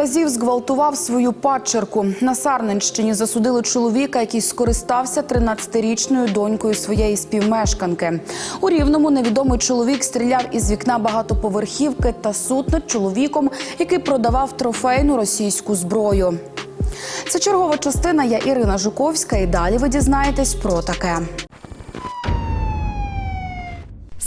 разів зґвалтував свою падчерку. На Сарненщині засудили чоловіка, який скористався 13-річною донькою своєї співмешканки. У рівному невідомий чоловік стріляв із вікна багатоповерхівки та суд над чоловіком, який продавав трофейну російську зброю. Це чергова частина. Я Ірина Жуковська. І далі ви дізнаєтесь про таке.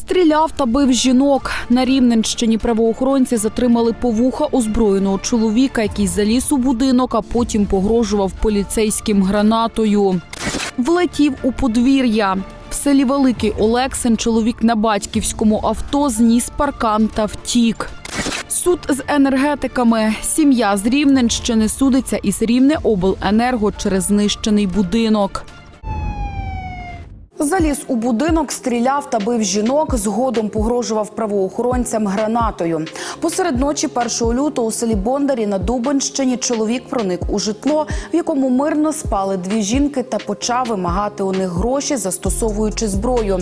Стріляв та бив жінок. На Рівненщині правоохоронці затримали по вуха озброєного чоловіка, який заліз у будинок, а потім погрожував поліцейським гранатою. Влетів у подвір'я. В селі Великий Олексин чоловік на батьківському авто зніс паркан та втік. Суд з енергетиками. Сім'я з Рівненщини судиться із Рівне обленерго через знищений будинок. Заліз у будинок, стріляв та бив жінок. Згодом погрожував правоохоронцям гранатою. Посеред ночі 1 лютого у селі Бондарі на Дубенщині чоловік проник у житло, в якому мирно спали дві жінки, та почав вимагати у них гроші, застосовуючи зброю.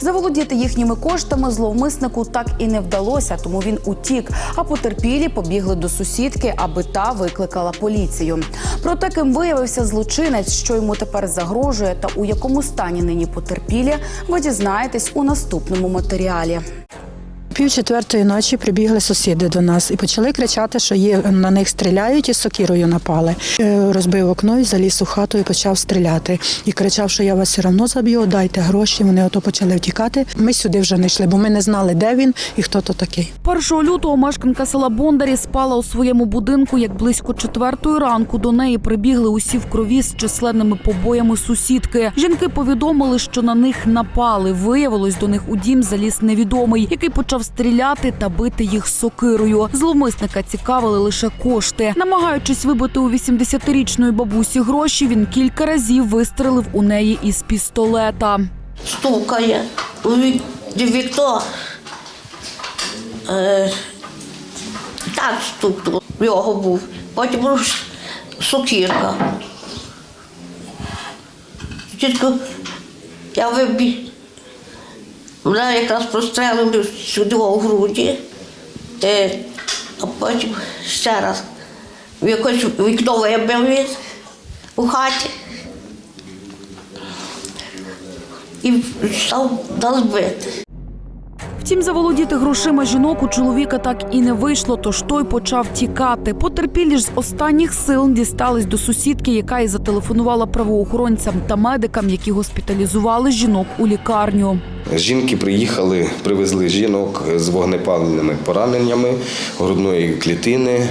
Заволодіти їхніми коштами зловмиснику так і не вдалося, тому він утік. А потерпілі побігли до сусідки, аби та викликала поліцію. Проте ким виявився злочинець, що йому тепер загрожує, та у якому стані нині потерпілі, ви дізнаєтесь у наступному матеріалі. Пів четвертої ночі прибігли сусіди до нас і почали кричати, що є на них стріляють і сокірою напали. Е, Розбив окно і заліз у хату і почав стріляти. І кричав, що я вас все одно заб'ю, дайте гроші. Вони ото почали втікати. Ми сюди вже не йшли, бо ми не знали, де він і хто то такий. 1 лютого мешканка села Бондарі спала у своєму будинку, як близько четвертої ранку до неї прибігли усі в крові з численними побоями сусідки. Жінки повідомили, що на них напали. Виявилось, до них у дім заліз невідомий, який почав стріляти та бити їх сокирою. Зловмисника цікавили лише кошти. Намагаючись вибити у 80-річної бабусі гроші, він кілька разів вистрелив у неї із пістолета. стукає у вікно. Е, так стукнув, його був. Потім сокірка. Тільки я вибіг. Мене якраз прострелили сюди в груді, а потім ще раз. В якось вікно вибив він у хаті. і став нас бити. Втім, заволодіти грошима жінок у чоловіка так і не вийшло, тож той почав тікати. Потерпілі ж з останніх сил дістались до сусідки, яка і зателефонувала правоохоронцям та медикам, які госпіталізували жінок у лікарню. Жінки приїхали, привезли жінок з вогнепальними пораненнями грудної клітини.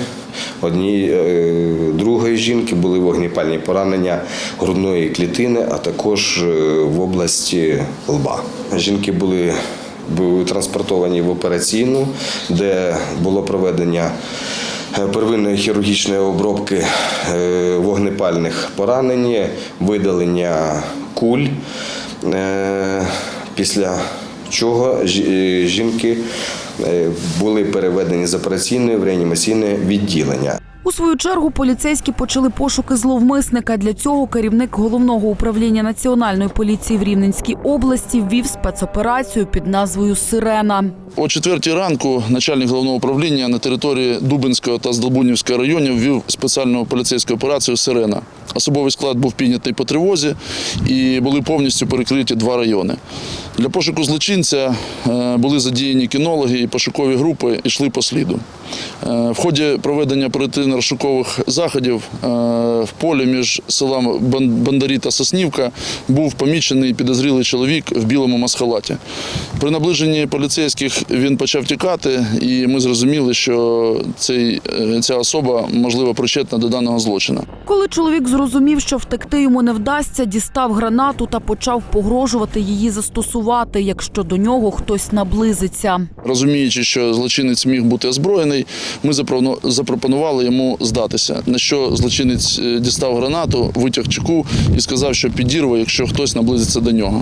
Одній е, другої жінки були вогнепальні поранення грудної клітини, а також е, в області лба. Жінки були, були транспортовані в операційну, де було проведення е, первинної хірургічної обробки е, вогнепальних поранень, видалення куль. Е, Після чого жінки були переведені з операційної в реанімаційне відділення. У свою чергу поліцейські почали пошуки зловмисника. Для цього керівник головного управління національної поліції в Рівненській області ввів спецоперацію під назвою Сирена. О четвертій ранку начальник головного управління на території Дубинського та Здолбунівського районів ввів спеціальну поліцейську операцію Сирена. Особовий склад був піднятий по тривозі і були повністю перекриті два райони. Для пошуку злочинця е, були задіяні кінологи і пошукові групи йшли по сліду. Е, В ході проведення оперативно-розшукових заходів е, в полі між селами Бан- Бандарі та Соснівка був помічений підозрілий чоловік в білому масхалаті. При наближенні поліцейських він почав тікати, і ми зрозуміли, що цей, е, ця особа можливо причетна до даного злочину. Коли чоловік зрозумів, що втекти йому не вдасться, дістав гранату та почав погрожувати її застосувати, якщо до нього хтось наблизиться. Розуміючи, що злочинець міг бути озброєний, ми запропонували йому здатися. На що злочинець е, дістав гранату, витяг чеку і сказав, що підірве, якщо хтось наблизиться до нього.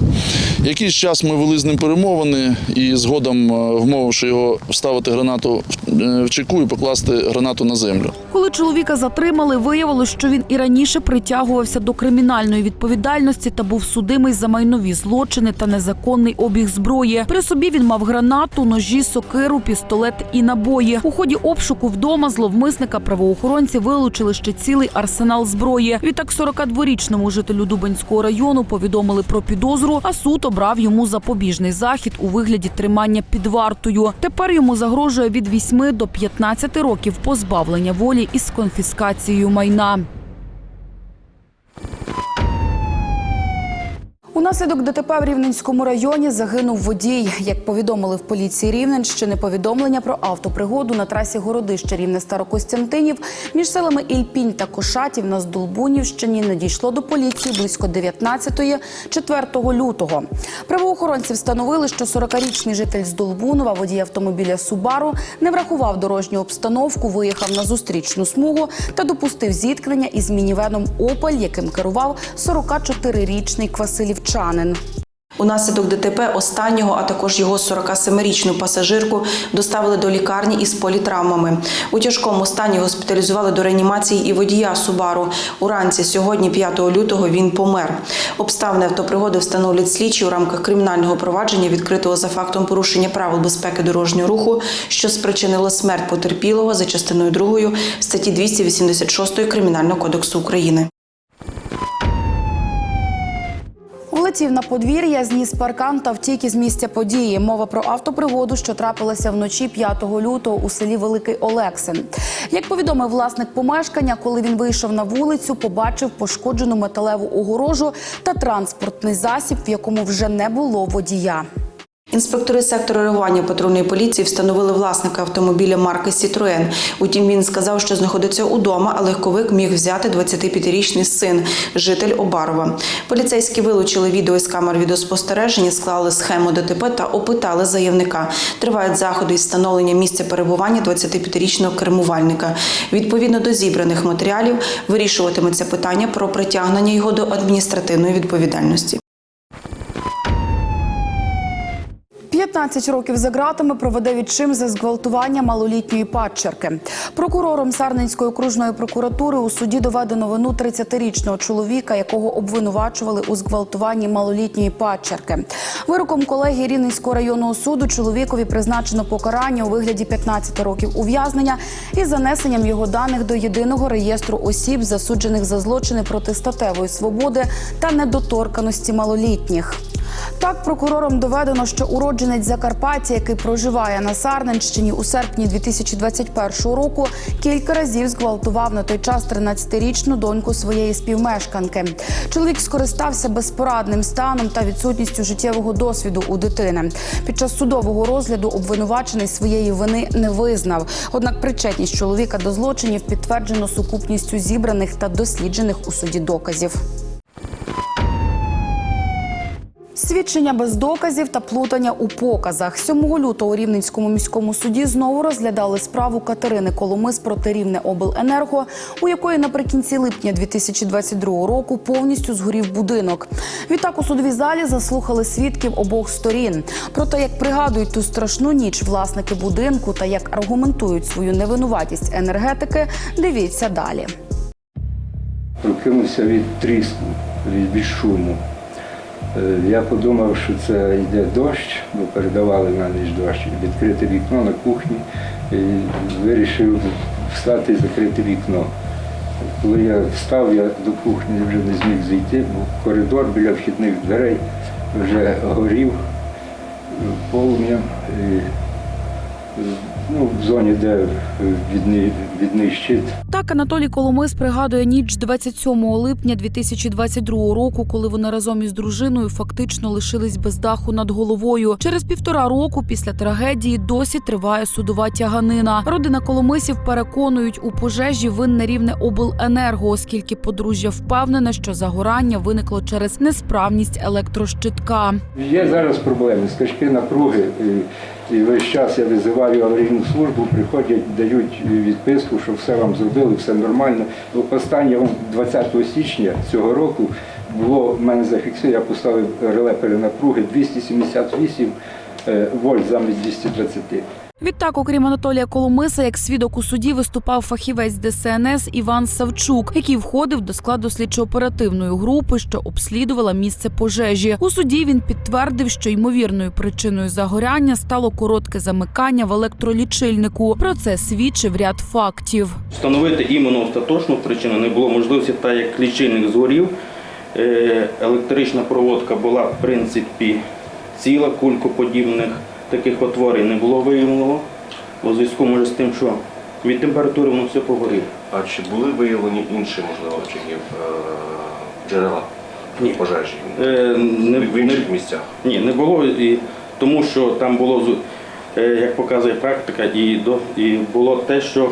Якийсь час ми вели з ним перемовини і згодом, е, вмовивши його вставити гранату в- е, чеку і покласти гранату на землю. Коли чоловіка затримали, виявилось, що він і раніше притягувався до кримінальної відповідальності та був судимий за майнові злочини та незаконний обіг зброї. При собі він мав гранату, ножі, сокиру, пістолет і набої. У ході обшуку вдома зловмисника правоохоронці вилучили ще цілий арсенал зброї. Відтак 42-річному жителю Дубенського району повідомили про підозру, а суд обрав йому запобіжний захід у вигляді тримання під вартою. Тепер йому загрожує від 8 до 15 років позбавлення волі із конфіскацією майна. Унаслідок ДТП в Рівненському районі загинув водій. Як повідомили в поліції Рівненщини, повідомлення про автопригоду на трасі Городище Рівне Старокостянтинів між селами Ільпінь та Кошатів на Здолбунівщині надійшло до поліції близько 19-ї 4 лютого. Правоохоронці встановили, що 40-річний житель Здолбунова, водій автомобіля Субару, не врахував дорожню обстановку, виїхав на зустрічну смугу та допустив зіткнення із мінівеном Опель, яким керував 44-річний Квасилівчанин. Унаслідок ДТП останнього, а також його 47-річну пасажирку доставили до лікарні із політравмами. У тяжкому стані госпіталізували до реанімації і водія Субару. Уранці сьогодні, 5 лютого, він помер. Обставини автопригоди встановлять слідчі у рамках кримінального провадження, відкритого за фактом порушення правил безпеки дорожнього руху, що спричинило смерть потерпілого за частиною 2 статті 286 Кримінального кодексу України. Влетів на подвір'я, зніс паркан та втік із місця події. Мова про автопригоду, що трапилася вночі 5 лютого у селі Великий Олексин. Як повідомив власник помешкання, коли він вийшов на вулицю, побачив пошкоджену металеву огорожу та транспортний засіб, в якому вже не було водія. Інспектори сектору реагування патрульної поліції встановили власника автомобіля марки Сітроен. Утім, він сказав, що знаходиться удома, а легковик міг взяти 25-річний син, житель Обарова. Поліцейські вилучили відео із камер відеоспостереження, склали схему ДТП та опитали заявника. Тривають заходи із встановлення місця перебування 25-річного кермувальника. Відповідно до зібраних матеріалів вирішуватиметься питання про притягнення його до адміністративної відповідальності. 15 років за ґратами проведе відчим за зґвалтування малолітньої падчерки. Прокурором Сарненської окружної прокуратури у суді доведено вину 30-річного чоловіка, якого обвинувачували у зґвалтуванні малолітньої падчерки. Вироком колегії Рівненського районного суду чоловікові призначено покарання у вигляді 15 років ув'язнення із занесенням його даних до єдиного реєстру осіб, засуджених за злочини проти статевої свободи та недоторканості малолітніх. Так, прокурором доведено, що уродженець Закарпаття, який проживає на Сарненщині у серпні 2021 року, кілька разів зґвалтував на той час 13-річну доньку своєї співмешканки. Чоловік скористався безпорадним станом та відсутністю життєвого досвіду у дитини. Під час судового розгляду обвинувачений своєї вини не визнав. Однак причетність чоловіка до злочинів підтверджено сукупністю зібраних та досліджених у суді доказів. Свідчення без доказів та плутання у показах. 7 лютого у Рівненському міському суді знову розглядали справу Катерини Коломис проти Рівне обленерго, у якої наприкінці липня 2022 року повністю згорів будинок. Відтак у судовій залі заслухали свідків обох сторін. Про те, як пригадують ту страшну ніч власники будинку та як аргументують свою невинуватість енергетики, дивіться далі. Прокинувся від тріску, від, шуму. Е, Я подумав, що це йде дощ, бо передавали на ніч дощ, відкрити вікно на кухні і вирішив встати і закрити вікно. Коли я встав, я до кухні вже не зміг зайти, бо коридор біля вхідних дверей вже горів полум'ям. Е, Ну, в зоні, де відний, відний щит, Так Анатолій Коломис пригадує ніч 27 липня 2022 року, коли вони разом із дружиною фактично лишились без даху над головою. Через півтора року після трагедії досі триває судова тяганина. Родина Коломисів переконують у пожежі винне рівне обленерго, оскільки подружжя впевнене, що загорання виникло через несправність електрощитка. Є зараз проблеми, скачки напруги. І, і весь час я визиваю аварійну службу, приходять, дають відписку, що все вам зробили, все нормально. Останнє 20 січня цього року було в мене зафіксовано, я поставив реле перенапруги 278 е, вольт замість 220. Відтак, окрім Анатолія Коломиса, як свідок у суді виступав фахівець ДСНС Іван Савчук, який входив до складу слідчо-оперативної групи, що обслідувала місце пожежі. У суді він підтвердив, що ймовірною причиною загоряння стало коротке замикання в електролічильнику. Про це свідчив ряд фактів. Встановити іменно остаточну причину не було можливості, так як лічильник згорів. Е, Електрична проводка була в принципі ціла, кулькоподібних таких отворень не було виявлено. У зв'язку може з тим, що від температури воно все погоріло. А чи були виявлені інші, можливо, очаги е, джерела Ні. пожежі Е, Не, в не, місцях? ні, не було, і, тому що там було, з- е, як показує практика, і, до, і було те, що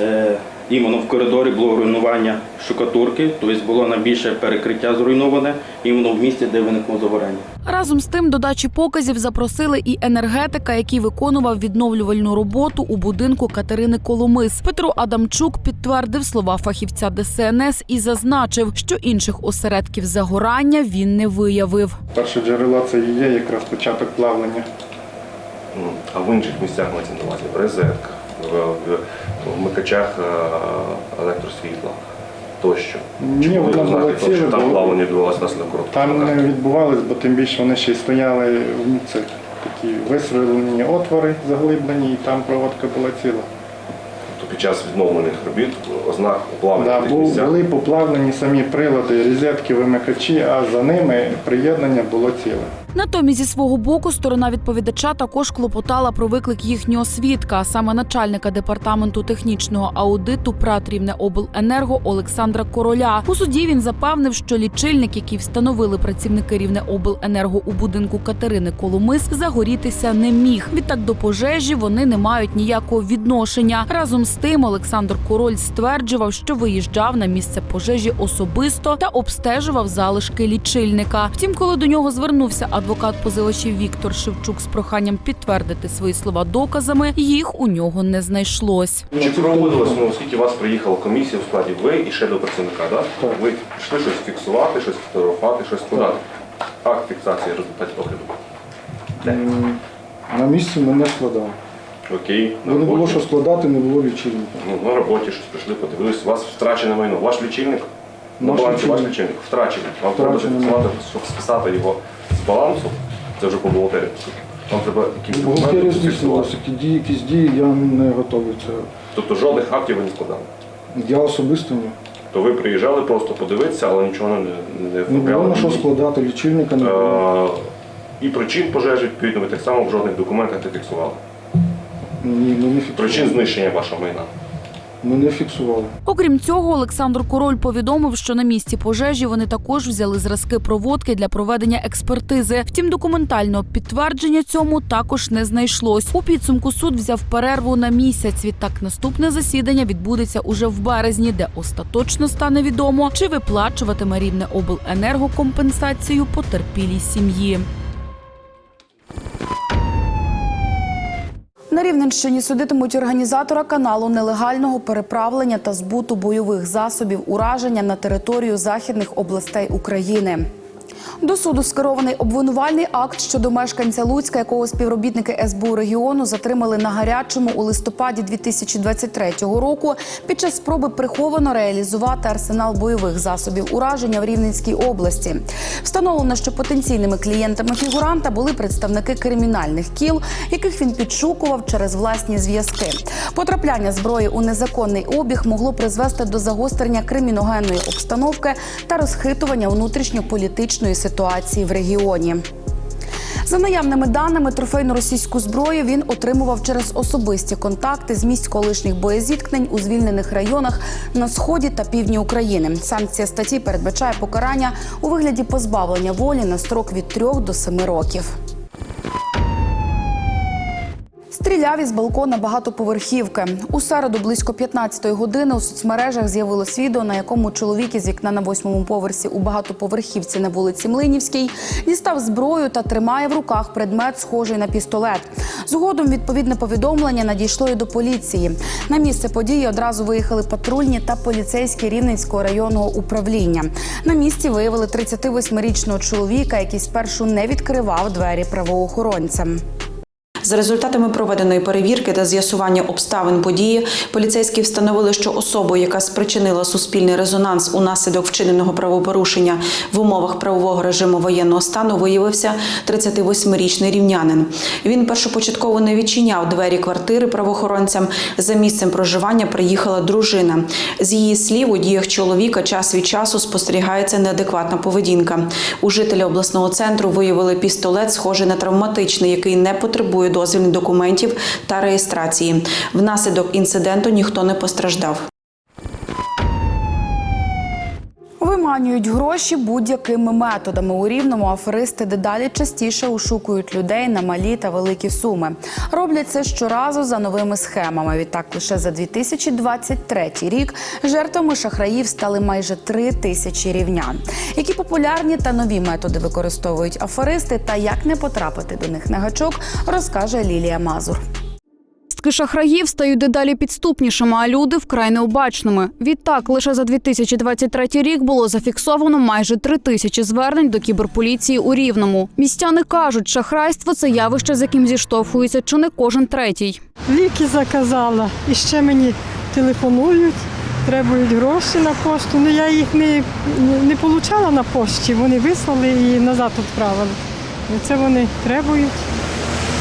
е, іменно в коридорі було руйнування штукатурки, тобто було найбільше перекриття зруйноване іменно в місці, де виникло загорання. Разом з тим до дачі показів запросили і енергетика, який виконував відновлювальну роботу у будинку Катерини Коломис. Петро Адамчук підтвердив слова фахівця ДСНС і зазначив, що інших осередків загорання він не виявив. Перше джерело це і є якраз початок плавлення. Ну, А в інших місцях мається на увазі в розетках, вмикачах е, електросвітла тощо. Ні, Чи були ознаки було того, що там плавлення відбувалося наслідок короткого Там не відбувалось, бо тим більше вони ще й стояли в це такі висверлені отвори заглиблені, і там проводка була ціла. Тобто під час відновлених робіт ознак плавлення Да, в бу- були поплавлені самі прилади, розетки, вимикачі, а за ними приєднання було ціле. Натомість зі свого боку сторона відповідача також клопотала про виклик їхнього свідка, а саме начальника департаменту технічного аудиту ПРАТ Рівнеобленерго Олександра Короля. У суді він запевнив, що лічильник, який встановили працівники Рівнеобленерго у будинку Катерини Коломис, загорітися не міг. Відтак до пожежі вони не мають ніякого відношення. Разом з тим, Олександр Король стверджував, що виїжджав на місце пожежі особисто та обстежував залишки лічильника. Втім, коли до нього звернувся адвокат позивачів Віктор Шевчук з проханням підтвердити свої слова доказами, їх у нього не знайшлось. Чи проводилось, ну, оскільки у вас приїхала комісія у складі ви і ще до працівника, да? Так. ви пішли щось фіксувати, щось фотографувати, щось складати? Акт фіксації результатів огляду. Де? На місці ми не складали. Окей, на не було що складати, не було лічильника. Ну, на роботі щось прийшли, подивились, у вас втрачене майно. Ваш лічильник? На балансі ваш лічильник. втрачений. Вам треба зафіксувати, щоб списати його балансу. Це вже по бухгалтерії. Вам треба якісь документи здійснювалася, які дії, якісь дії, я не готовий це. Тобто жодних актів ви не складали. Я особисто ні. То ви приїжджали просто подивитися, але нічого не, не Не було оформляли. на що складати, лічильника не було. Е, І причин пожежі, відповідно, ви так само в жодних документах не фіксували. Ні, ми не Причин знищення вашого майна. Ми не фіксували. Окрім цього, Олександр Король повідомив, що на місці пожежі вони також взяли зразки проводки для проведення експертизи. Втім, документального підтвердження цьому також не знайшлось. У підсумку суд взяв перерву на місяць. Відтак наступне засідання відбудеться уже в березні, де остаточно стане відомо, чи виплачуватиме рівне обленерго компенсацію потерпілій сім'ї. На Рівненщині судитимуть організатора каналу нелегального переправлення та збуту бойових засобів ураження на територію західних областей України. До суду скерований обвинувальний акт щодо мешканця Луцька, якого співробітники СБУ регіону затримали на гарячому у листопаді 2023 року під час спроби приховано реалізувати арсенал бойових засобів ураження в Рівненській області. Встановлено, що потенційними клієнтами фігуранта були представники кримінальних кіл, яких він підшукував через власні зв'язки. Потрапляння зброї у незаконний обіг могло призвести до загострення криміногенної обстановки та розхитування внутрішньополітичної ситуації в регіоні. За наявними даними, трофейну російську зброю він отримував через особисті контакти з місць колишніх боєзіткнень у звільнених районах на сході та півдні України. Санкція статті передбачає покарання у вигляді позбавлення волі на строк від 3 до 7 років. Стріляв із балкона багатоповерхівки. У середу близько 15-ї години у соцмережах з'явилось відео, на якому чоловік із вікна на восьмому поверсі у багатоповерхівці на вулиці Млинівській дістав зброю та тримає в руках предмет, схожий на пістолет. Згодом відповідне повідомлення надійшло і до поліції. На місце події одразу виїхали патрульні та поліцейські Рівненського районного управління. На місці виявили 38-річного чоловіка, який спершу не відкривав двері правоохоронцям. За результатами проведеної перевірки та з'ясування обставин події, поліцейські встановили, що особою, яка спричинила суспільний резонанс унаслідок вчиненого правопорушення в умовах правового режиму воєнного стану, виявився 38-річний рівнянин. Він першопочатково не відчиняв двері квартири правоохоронцям. За місцем проживання приїхала дружина. З її слів, у діях чоловіка час від часу спостерігається неадекватна поведінка. У жителя обласного центру виявили пістолет, схожий на травматичний, який не потребує дозвільних документів та реєстрації. Внаслідок інциденту ніхто не постраждав. Виманюють гроші будь-якими методами. У рівному аферисти дедалі частіше ошукують людей на малі та великі суми. Роблять це щоразу за новими схемами. Відтак, лише за 2023 рік жертвами шахраїв стали майже три тисячі рівнян. Які популярні та нові методи використовують аферисти та як не потрапити до них на гачок, розкаже Лілія Мазур. Пастки шахраїв стають дедалі підступнішими, а люди вкрай необачними. Відтак, лише за 2023 рік було зафіксовано майже три тисячі звернень до кіберполіції у Рівному. Містяни кажуть, шахрайство це явище, з яким зіштовхується чи не кожен третій. Ліки заказала і ще мені телефонують, требують гроші на пошту. Ну я їх не, не отримала на пошті, вони вислали і назад відправили. Це вони требують,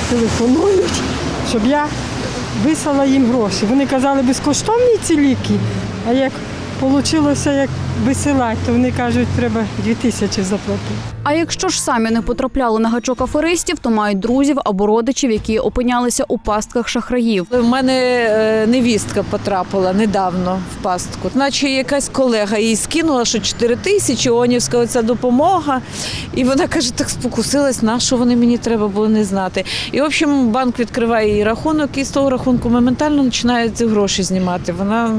телефонують, щоб я вислала їм гроші. Вони казали, безкоштовні ці ліки, а як вийшло, як висилати, то вони кажуть, треба 2 тисячі заплатити. А якщо ж самі не потрапляли на гачок аферистів, то мають друзів або родичів, які опинялися у пастках шахраїв. У мене е, невістка потрапила недавно в пастку. Наче якась колега їй скинула, що 4 тисячі, онівська оця допомога. І вона каже, так спокусилась, на що вони мені треба було не знати. І, в общем, банк відкриває їй рахунок, і з того рахунку моментально починають ці гроші знімати. Вона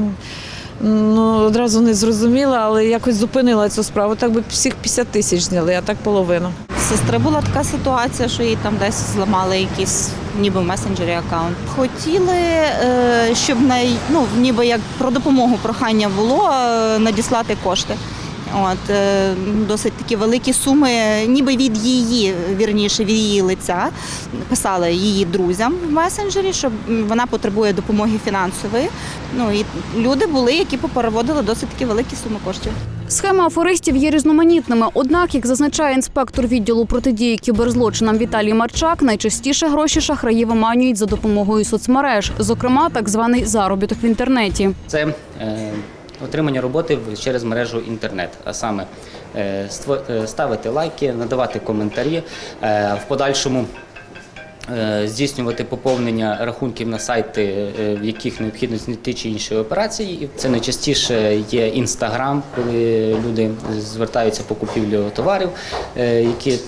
ну, одразу не зрозуміла, але якось зупинила цю справу. Так би всіх 50 тисяч зняли, а так половину. Сестри була така ситуація, що їй там десь зламали якийсь ніби в месенджері аккаунт. Хотіли, е, щоб на ну, ніби як про допомогу прохання було е, надіслати кошти. От е, досить такі великі суми, ніби від її, вірніше, від її лиця. Писали її друзям в месенджері, що вона потребує допомоги фінансової. Ну і люди були, які попереводили досить такі великі суми коштів. Схеми аферистів є різноманітними. Однак, як зазначає інспектор відділу протидії кіберзлочинам Віталій Марчак, найчастіше гроші шахраї виманюють за допомогою соцмереж, зокрема так званий заробіток в інтернеті. Це е, отримання роботи через мережу інтернет, а саме е, е, ставити лайки, надавати коментарі, е, в подальшому здійснювати поповнення рахунків на сайти, в яких необхідно знайти чи інші операції. Це найчастіше є інстаграм, коли люди звертаються по купівлю товарів, які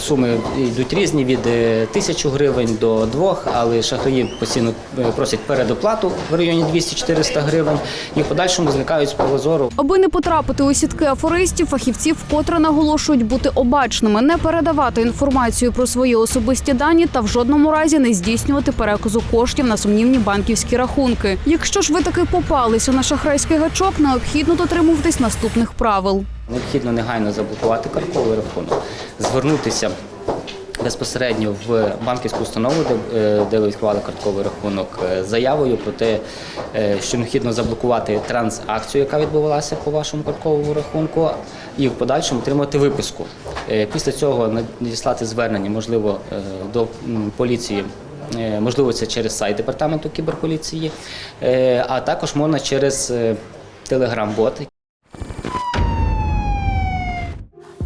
Суми йдуть різні від е, тисячу гривень до двох, але шахраї постійно е, просять передоплату в районі 200-400 гривень і в подальшому зникають з поля зору. Аби не потрапити у сітки аферистів, фахівці вкотре наголошують бути обачними, не передавати інформацію про свої особисті дані та в жодному разі не здійснювати переказу коштів на сумнівні банківські рахунки. Якщо ж ви таки попалися на шахрайський гачок, необхідно дотримуватись наступних правил. Необхідно негайно заблокувати картковий рахунок, звернутися безпосередньо в банківську установу, де, е, ви відкривали картковий рахунок, е, заявою про те, е, що необхідно заблокувати транзакцію, яка відбувалася по вашому картковому рахунку, і в подальшому отримати виписку. Після цього надіслати звернення, можливо, до поліції. Можливо, це через сайт департаменту кіберполіції, а також можна через телеграм-бот,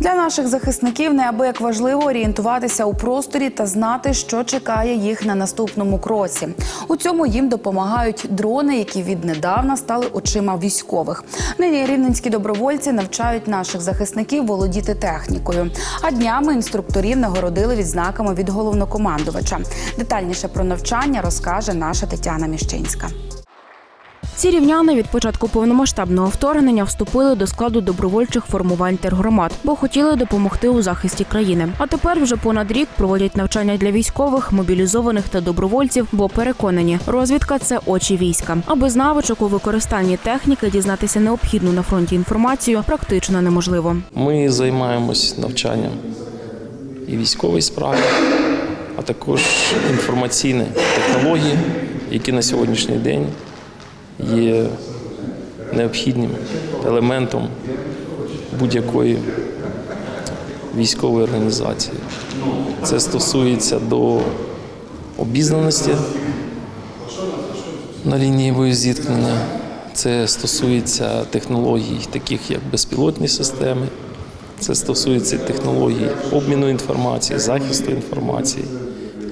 Для наших захисників неабияк важливо орієнтуватися у просторі та знати, що чекає їх на наступному кроці. У цьому їм допомагають дрони, які віднедавна стали очима військових. Нині рівненські добровольці навчають наших захисників володіти технікою. А днями інструкторів нагородили відзнаками від головнокомандувача. Детальніше про навчання розкаже наша Тетяна Міщинська. Ці рівняни від початку повномасштабного вторгнення вступили до складу добровольчих формувань тергромад, бо хотіли допомогти у захисті країни. А тепер вже понад рік проводять навчання для військових, мобілізованих та добровольців, бо переконані, розвідка це очі війська. А без навичок у використанні техніки дізнатися необхідну на фронті інформацію практично неможливо. Ми займаємось навчанням і військовій справі, а також інформаційні технології, які на сьогоднішній день є необхідним елементом будь-якої військової організації. Це стосується до обізнаності на лінії боєзіткнення. Це стосується технологій, таких як безпілотні системи, це стосується технологій обміну інформації, захисту інформації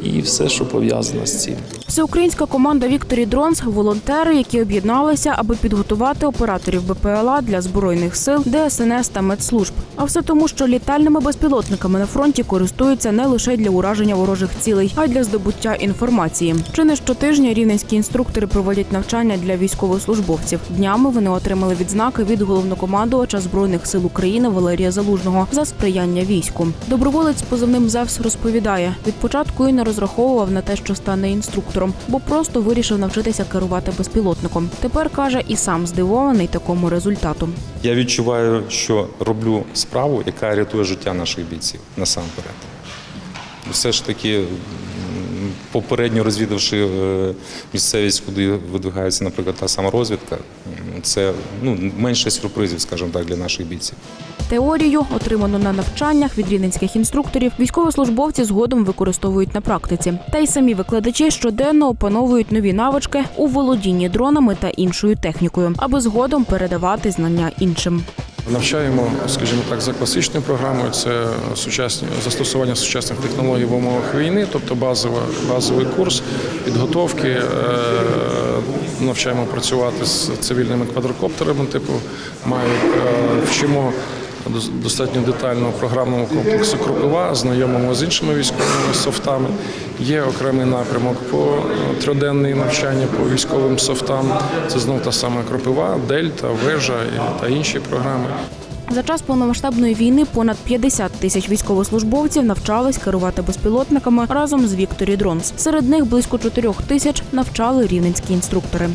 і все, що пов'язано з цим. Всеукраїнська команда Вікторі Дронс волонтери, які об'єдналися, аби підготувати операторів БПЛА для збройних сил, ДСНС та медслужб. А все тому, що літальними безпілотниками на фронті користуються не лише для ураження ворожих цілей, а й для здобуття інформації. Чи не щотижня рівненські інструктори проводять навчання для військовослужбовців. Днями вони отримали відзнаки від головнокомандувача збройних сил України Валерія Залужного за сприяння війську. Доброволець позивним Зевс розповідає: від початку і не розраховував на те, що стане інструктором, бо просто вирішив навчитися керувати безпілотником. Тепер каже, і сам здивований такому результату. Я відчуваю, що роблю справу, яка рятує життя наших бійців насамперед. Все ж таки, попередньо розвідавши е, місцевість, куди видвигається, наприклад, та сама розвідка, це ну, менше сюрпризів, скажімо так, для наших бійців. Теорію, отриману на навчаннях від рівненських інструкторів, військовослужбовці згодом використовують на практиці. Та й самі викладачі щоденно опановують нові навички у володінні дронами та іншою технікою, аби згодом передавати знання іншим. Навчаємо, скажімо так, за класичною програмою. Це сучасні застосування сучасних технологій в умовах війни, тобто базова, базовий курс підготовки. Е, навчаємо працювати з цивільними квадрокоптерами, типу мають е, вчимо достатньо детально програмному комплексу Кропива, знайомимо з іншими військовими софтами. Є окремий напрямок по е, трьоденне навчання по військовим софтам. Це знов та сама Кропива, Дельта, Вежа та інші програми. За час повномасштабної війни понад 50 тисяч військовослужбовців навчались керувати безпілотниками разом з Вікторі Дронс. Серед них близько 4 тисяч навчали рівненські інструктори.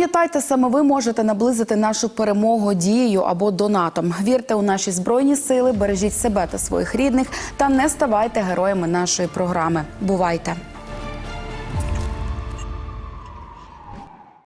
Пам'ятайте, саме ви можете наблизити нашу перемогу дією або донатом. Вірте у наші збройні сили, бережіть себе та своїх рідних та не ставайте героями нашої програми. Бувайте!